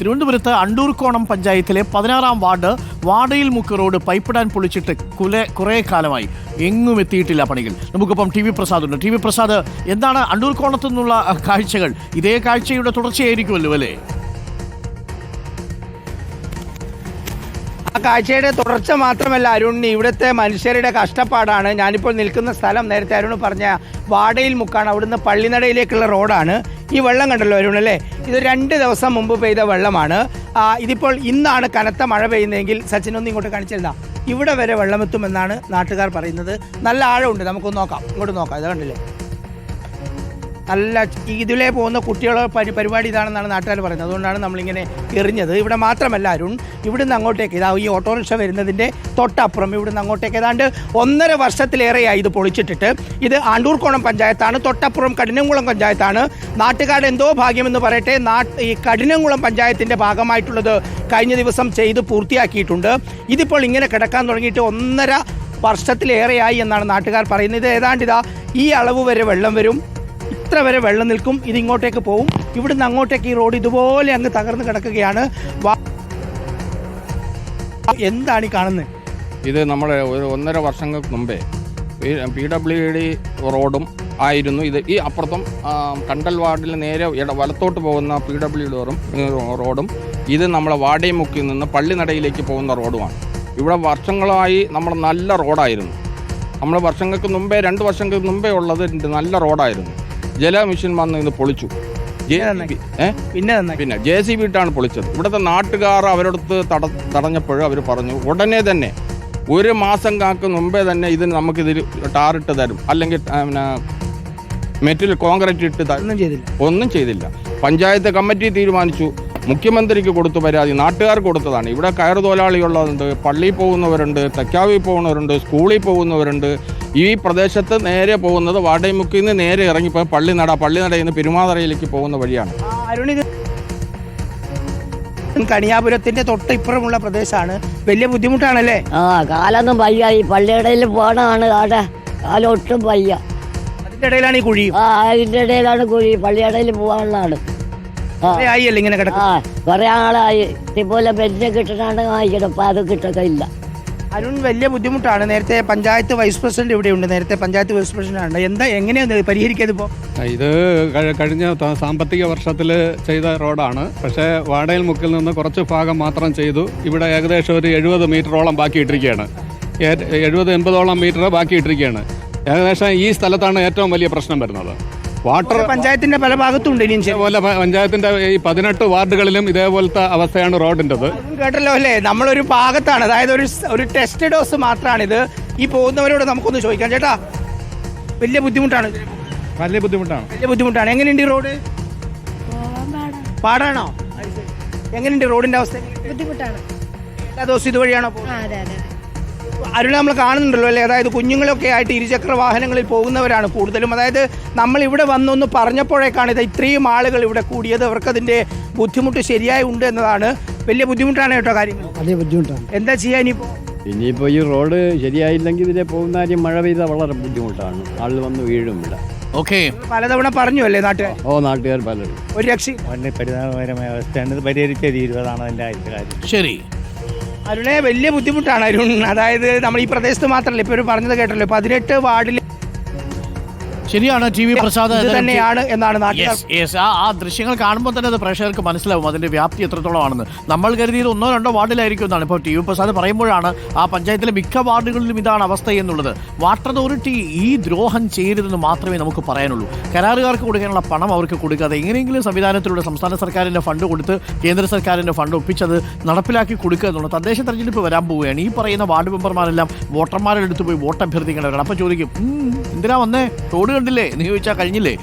തിരുവനന്തപുരത്ത് അണ്ടൂർക്കോണം പഞ്ചായത്തിലെ പതിനാറാം വാർഡ് വാടയിൽ മുക്ക് റോഡ് പൈപ്പിടാൻ പൊളിച്ചിട്ട് കുലെ കുറേ കാലമായി. എങ്ങും എത്തിയിട്ടില്ല പണികൾ. നമുക്കിപ്പം ടി വി പ്രസാദ് ഉണ്ട്. ടി വി പ്രസാദ് എന്താണ് അണ്ടൂർക്കോണത്തു നിന്നുള്ള കാഴ്ചകൾ? ഇതേ കാഴ്ചയുടെ തുടർച്ചയായിരിക്കുമല്ലോ അല്ലേ? കാഴ്ചയുടെ തുടർച്ച മാത്രമല്ല അരുൺ ഇവിടുത്തെ മനുഷ്യരുടെ കഷ്ടപ്പാടാണ്. ഞാനിപ്പോൾ നിൽക്കുന്ന സ്ഥലം നേരത്തെ അരുൺ പറഞ്ഞ വാടയിൽ മുക്കാണ്. അവിടുന്ന് പള്ളിനടയിലേക്കുള്ള റോഡാണ്. ഈ വെള്ളം കണ്ടല്ലോ അരുൺ അല്ലേ? ഇത് രണ്ട് ദിവസം മുമ്പ് പെയ്ത വെള്ളമാണ്. ഇതിപ്പോൾ ഇന്നാണ് കനത്ത മഴ പെയ്യുന്നതെങ്കിൽ സച്ചിൻ ഒന്ന് ഇങ്ങോട്ട് കാണിച്ചിരുന്ന ഇവിടെ വരെ വെള്ളമെത്തുമെന്നാണ് നാട്ടുകാർ പറയുന്നത്. നല്ല ആഴമുണ്ട്. നമുക്കൊന്ന് നോക്കാം. ഇങ്ങോട്ട് നോക്കാം. ഇത് കണ്ടില്ലേ? നല്ല ഇതിലേ പോകുന്ന കുട്ടികളെ പരി പരിപാടി ഇതാണെന്നാണ് നാട്ടുകാർ പറയുന്നത്. അതുകൊണ്ടാണ് നമ്മളിങ്ങനെ എറിഞ്ഞത്. ഇവിടെ മാത്രമല്ല അരുൺ ഇവിടുന്ന് അങ്ങോട്ടേക്ക് ഇതാ ഈ ഓട്ടോറിക്ഷ വരുന്നതിന്റെ തൊട്ടപ്പുറം ഇവിടുന്ന് അങ്ങോട്ടേക്ക് ഏതാണ്ട് ഒന്നര വർഷത്തിലേറെയായി ഇത് പൊളിച്ചിട്ടിട്ട്. ഇത് ആണ്ടൂർക്കോണം പഞ്ചായത്താണ് തൊട്ടപ്പുറം കഠിനംകുളം പഞ്ചായത്താണ്. നാട്ടുകാരുടെ എന്തോ ഭാഗ്യമെന്ന് പറയട്ടെ ഈ കഠിനംകുളം പഞ്ചായത്തിന്റെ ഭാഗമായിട്ടുള്ളത് കഴിഞ്ഞ ദിവസം ചെയ്ത് പൂർത്തിയാക്കിയിട്ടുണ്ട്. ഇതിപ്പോൾ ഇങ്ങനെ കിടക്കാൻ തുടങ്ങിയിട്ട് ഒന്നര വർഷത്തിലേറെയായി എന്നാണ് നാട്ടുകാർ പറയുന്നത്. ഏതാണ്ട് ഇതാ ഈ അളവ് വരെ വെള്ളം വരും. ഇത്ര വരെ വെള്ളം നിൽക്കും? ഇത് ഇങ്ങോട്ടേക്ക് പോവും. ഇവിടുന്ന് അങ്ങോട്ടേക്ക് ഈ റോഡ് ഇതുപോലെ അങ്ങ് തകർന്ന് കിടക്കുകയാണ്. എന്താണ് ഈ കാണുന്നത്? ഇത് നമ്മുടെ ഒരു ഒന്നര വർഷങ്ങൾക്ക് മുമ്പേ പി ഡബ്ല്യു ഡി റോഡും ആയിരുന്നു. ഇത് ഈ അപ്പുറത്തും കണ്ടൽ വാർഡിൽ നേരെ ഇട വലത്തോട്ട് പോകുന്ന പി ഡബ്ല്യു ഡോറും റോഡും ഇത് നമ്മളെ വാടേമുക്കിൽ നിന്ന് പള്ളിനടയിലേക്ക് പോകുന്ന റോഡുമാണ്. ഇവിടെ വർഷങ്ങളായി നമ്മൾ നല്ല റോഡായിരുന്നു. നമ്മൾ വർഷങ്ങൾക്ക് മുമ്പേ രണ്ട് വർഷങ്ങൾക്ക് മുമ്പേ ഉള്ളത് നല്ല റോഡായിരുന്നു. ജല മിഷൻ വന്ന് ഇന്ന് പൊളിച്ചു പിന്നെ പിന്നെ ജെ സി ബി ഇട്ടാണ് പൊളിച്ചത്. ഇവിടുത്തെ നാട്ടുകാർ അവരടുത്ത് തട തടഞ്ഞപ്പോഴും അവർ പറഞ്ഞു ഉടനെ തന്നെ ഒരു മാസം കാക്ക് മുമ്പേ തന്നെ ഇതിന് നമുക്കിതിൽ ടാറിട്ട് തരും. അല്ലെങ്കിൽ മെറ്റൽ പിന്നെ മെറ്റിൽ കോൺക്രീറ്റ് ഇട്ട് തരും. ഒന്നും ചെയ്തില്ല. ഒന്നും ചെയ്തില്ല. പഞ്ചായത്ത് കമ്മിറ്റി തീരുമാനിച്ചു. മുഖ്യമന്ത്രിക്ക് കൊടുത്തു പരാതി നാട്ടുകാർക്ക് കൊടുത്തതാണ്. ഇവിടെ കയറ് തൊഴിലാളികളുണ്ട് പള്ളിയിൽ പോകുന്നവരുണ്ട് തെക്കാവിൽ പോകുന്നവരുണ്ട് സ്കൂളിൽ പോകുന്നവരുണ്ട്. ഈ പ്രദേശത്ത് നേരെ പോകുന്നത് വാടൈമുക്കിൽ നിന്ന് നേരെ ഇറങ്ങിപ്പോ പള്ളിനട പള്ളിനടയിൽ നിന്ന് പെരുമാതറയിലേക്ക് പോകുന്ന വഴിയാണ്. ആ, അരുൺ ഇത് കണിയാപുരത്തിന്റെ തൊട്ട് ഇപ്പുറമുള്ള പ്രദേശമാണ് വലിയ ബുദ്ധിമുട്ടാണല്ലേ? ആ കാലൊന്നും വയ്യ. ഈ പള്ളിയിടയിൽ പോണതാണ് കാട്ടെ കാലം ഒട്ടും വയ്യ. അതിന്റെ ഇടയിലാണ് ഈ കുഴി. ആ അതിന്റെ ഇടയിലാണ് കുഴി. പള്ളിയിടയിൽ പോകാനുള്ളതാണ്. ആ. ആയില്ലേ ഇങ്ങനെ കിടക്കും? ആ കുറെ ആളായി. ഇതുപോലെ ബെഞ്ച് കിട്ടണാണ് ആയി അപ്പം അത് കിട്ടൊക്കെ ഇല്ല. അരുൺ വലിയ ബുദ്ധിമുട്ടാണ്. നേരത്തെ പഞ്ചായത്ത് വൈസ് പ്രസിഡന്റ് ഇവിടെ ഉണ്ട് നേരത്തെ പഞ്ചായത്ത് വൈസ് പ്രസിഡന്റ് ആണ് എന്താ എങ്ങനെയാണ് പരിഹരിക്കുന്നത് ഇപ്പോൾ ഇത് കഴിഞ്ഞ സാമ്പത്തിക വർഷത്തിൽ ചെയ്ത റോഡാണ്. പക്ഷേ വാടയിൽ മുക്കിൽ നിന്ന് കുറച്ച് ഭാഗം മാത്രം ചെയ്തു. ഇവിടെ ഏകദേശം ഒരു എഴുപത് മീറ്ററോളം ബാക്കി ഇട്ടിരിക്കുകയാണ് എഴുപത് എൺപതോളം മീറ്റർ ബാക്കി ഇട്ടിരിക്കുകയാണ് ഏകദേശം ഈ സ്ഥലത്താണ് ഏറ്റവും വലിയ പ്രശ്നം വരുന്നത്. വാട്ടർ പഞ്ചായത്തിന്റെ പല ഭാഗത്തുണ്ട് ഇനിയും ഇതേപോലെ പഞ്ചായത്തിന്റെ ഈ പതിനെട്ട് വാർഡുകളിലും ഇതേപോലത്തെ അവസ്ഥയാണ് റോഡിന്റെത്. കേട്ടല്ലോ അല്ലേ നമ്മളൊരു ഭാഗത്താണ്. അതായത് ഒരു ഒരു ടെസ്റ്റ് ഡോസ് മാത്രമാണിത് ഈ പോകുന്നവരോട് നമുക്കൊന്ന് ചോദിക്കാം. ചേട്ടാ വലിയ ബുദ്ധിമുട്ടാണ് വലിയ ബുദ്ധിമുട്ടാണ്. വലിയ ബുദ്ധിമുട്ടാണ്. എങ്ങനെയുണ്ട് ഈ റോഡ്? പാടാണോ. എങ്ങനെയുണ്ട് റോഡിന്റെ അവസ്ഥ? ബുദ്ധിമുട്ടാണ്. എല്ലാ ദിവസവും ഇതുവഴിയാണോ പോകുന്നത്? അരുണ നമ്മൾ കാണുന്നുണ്ടല്ലോ അല്ലേ? അതായത് കുഞ്ഞുങ്ങളൊക്കെ ആയിട്ട് ഇരുചക്ര വാഹനങ്ങളിൽ പോകുന്നവരാണ് കൂടുതലും. അതായത് നമ്മൾ ഇവിടെ വന്നൊന്ന് പറഞ്ഞപ്പോഴേക്കാണ് ഇത് ഇത്രയും ആളുകൾ ഇവിടെ കൂടിയത്. അവർക്കതിന്റെ ബുദ്ധിമുട്ട് ശരിയായി ഉണ്ട് എന്നതാണ്. വലിയ ബുദ്ധിമുട്ടാണ് കേട്ടോ കാര്യങ്ങൾ. വലിയ ബുദ്ധിമുട്ടാണ്. എന്താ ചെയ്യാൻ ഇനിയിപ്പോൾ ഇനിയിപ്പോൾ ഈ റോഡ് ശരിയായില്ലെങ്കിൽ ഇതിലെ പോകുന്ന കാര്യം മഴ പെയ്താൽ വളരെ ബുദ്ധിമുട്ടാണ്. ആൾ വന്ന് വീഴും ഇവിടെ. ഓക്കെ. പലതവണ പറഞ്ഞു അല്ലേ നാട്ടുകാർ ഓ നാട്ടുകാർ പലരും. ഒരു രക്ഷ പരിതാപകരമായ അവസ്ഥയാണ്. ഇത് പരിഹരിച്ചേ തീരുവതാണ് അതിന്റെ ആദ്യത്തെ കാര്യം ശരി. അരുണെ വലിയ ബുദ്ധിമുട്ടാണ് അരുൺ. അതായത് നമ്മൾ ഈ പ്രദേശത്ത് മാത്രമല്ല ഇപ്പോൾ ഒരു പറഞ്ഞത് കേട്ടല്ലോ പതിനെട്ട് വാർഡിൽ ശരിയാണ് ടി വി പ്രസാദ് തന്നെയാണ് എന്നാണ് ആ ദൃശ്യങ്ങൾ കാണുമ്പോൾ തന്നെ അത് പ്രേക്ഷകർക്ക് മനസ്സിലാവും. അതിന്റെ വ്യാപ്തി എത്രത്തോളമാണെന്ന്. നമ്മൾ കരുതിയത് ഒന്നോ രണ്ടോ വാർഡിലായിരിക്കും എന്നാണ്. ഇപ്പോൾ ടി വി പ്രസാദ് പറയുമ്പോഴാണ് ആ പഞ്ചായത്തിലെ മിക്ക വാർഡുകളിലും ഇതാണ് അവസ്ഥ എന്നുള്ളത്. വാട്ടർ അതോറിറ്റി ഈ ദ്രോഹം ചെയ്യരുതെന്ന് മാത്രമേ നമുക്ക് പറയാനുള്ളൂ. കരാറുകാർക്ക് കൊടുക്കാനുള്ള പണം അവർക്ക് കൊടുക്കാതെ എങ്ങനെയെങ്കിലും സംവിധാനത്തിലൂടെ സംസ്ഥാന സർക്കാരിന്റെ ഫണ്ട് കൊടുത്ത് കേന്ദ്ര സർക്കാരിന്റെ ഫണ്ട് ഒപ്പിച്ചത് നടപ്പിലാക്കി കൊടുക്കുക എന്നുള്ളത് തദ്ദേശ തെരഞ്ഞെടുപ്പ് വരാൻ പോവുകയാണ്. ഈ പറയുന്ന വാർഡ് മെമ്പർമാരെല്ലാം വോട്ടർമാരെ അടുത്ത് പോയി വോട്ട് അഭ്യർത്ഥിക്കേണ്ടവരാണ് അപ്പോൾ ചോദിക്കും എന്തിനാ വന്നേ? റോഡ് കണ്ടില്ലേ? നീ ചോദിച്ചാൽ കഴിഞ്ഞില്ലേ?